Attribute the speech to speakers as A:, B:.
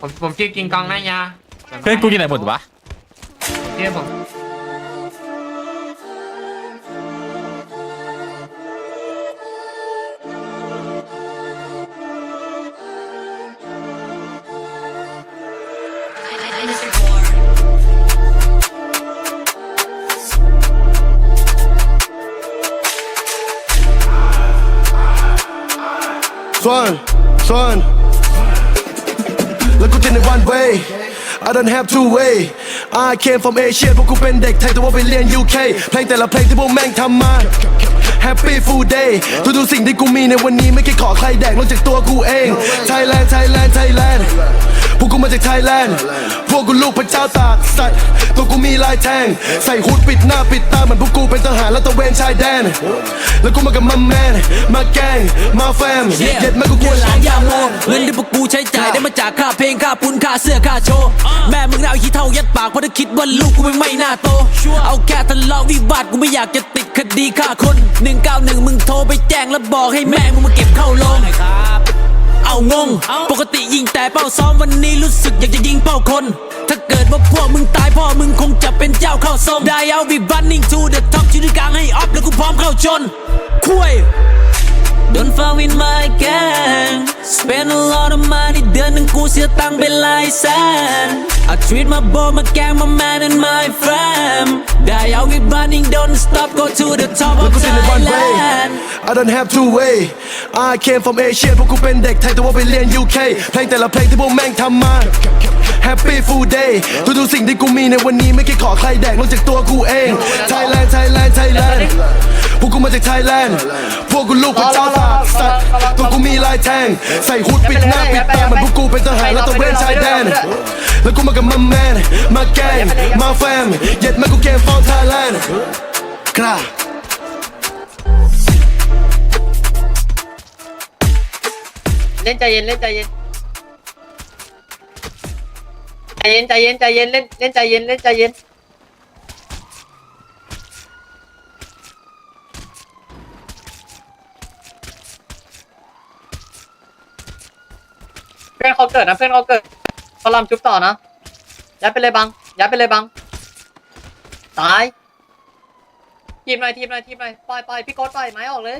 A: ผมผมชื่อกิงกองนะยา
B: เพื่อนกูอยู่ไหนหมดวะ
A: ชื่อผม
C: Son, son แล้วกูติดใน one way I don't have two way I came from Asia พวกกูเป็นเด็กไทยแต่ว่าไปเรียน UK เพลงแต่ละเพลงที่พวกแม่งทำมา Happy full day ทุกๆสิ่งที่กูมีในวันนี้ไม่เคยขอใครแดกนอกจากตัวกูเอง Thailand Thailand Thailand พวกกูมาจาก Thailand พวกกูลูกพระเจ้าตากสัตว์ตัวกูมีลายแทง ใส่ฮูดปิดหน้าปิดตาเหมือนพวกกูเป็นทหารและตระเวนชายแดน แล้วกูมากับมาแมน มาแกง มาแฟมเย็ดแม่กูกลัว
D: หลานยาโมเงินที่พวกกูใช้จ่ายได้มาจากค่าเพลงค่าปุ้นค่าเสื้อค่าโชว์ แม่มึงน่าเอาขี้เท่ายัดปากเพราะถ้าคิดว่าลูกกูไม่ไม่น่าโต เอาแค่ทะเลาะวิวาทกูไม่อยากจะติดคดีฆ่าคน191มึงโทรไปแจ้งแล้วบอกให้แม่มึงมาเก็บเข้าโรง เอางง ปกติยิงแต่เป้าซ้อมวันนี้รู้สึกอยากจะยิงเป้าคน ถ้าเกิดว่าพวกมึงตายพ่อมึงคงจะเป็นเจ้าเข้าทรงได้เอาวิบันนิ่ง to the top ชื่อกลางให้ออฟแล้วกูพร้อมเข้าชนคุย Don't fall in my gang Spend a lot of money เดือนหนึ่งกูเสียตังค์เป็นหลายแสน I treat my boy my gang my man and my fam ได้เอาวิบันนิ่ง don't stop go to the top
C: แล้ว
D: of
C: กูติดใน one way
D: Thailand
C: I don't have two way I came from Asia พวกกูเป็นเด็กไทยแต่ว่าไปเรียน UK เพลงแต่ละเพลงที่พวกแม่งทำมา Happy full day ทุกๆสิ่งที่กูมีในวันนี้ไม่เคยขอใครแดกนอกจากตัวกูเอง Thailand Thailand Thailand มาจาก Thailand พวกกูลูกพระเจ้าตากสัตว์ตัวกูมีลายแทง ใส่ฮูดปิดหน้าปิดตาเหมือนพวกกูเป็นทหารและตระเวนชายแดน แล้วกูมากับมาแมน มาแกงมาแฟมเย็ดแม่กูเกม from Thailand กล้า
E: เล่นใจเย็นเล่นใจเย็นใจเย็นใจเย็นใจเย็นเล่นเล่นใจเย็นเล่นใจเย็น พื่อนเขาเกิดนะเพื่อนเขาเกิดเขาลำชุบต่อนะย้ายไปเลยบังย้ายไปเลยบังตายทีมหน่อยทีมหน่อยทีมหน่อยปล่อยปล่อยพี่โก๊ตปล่อยไม้ออกเลย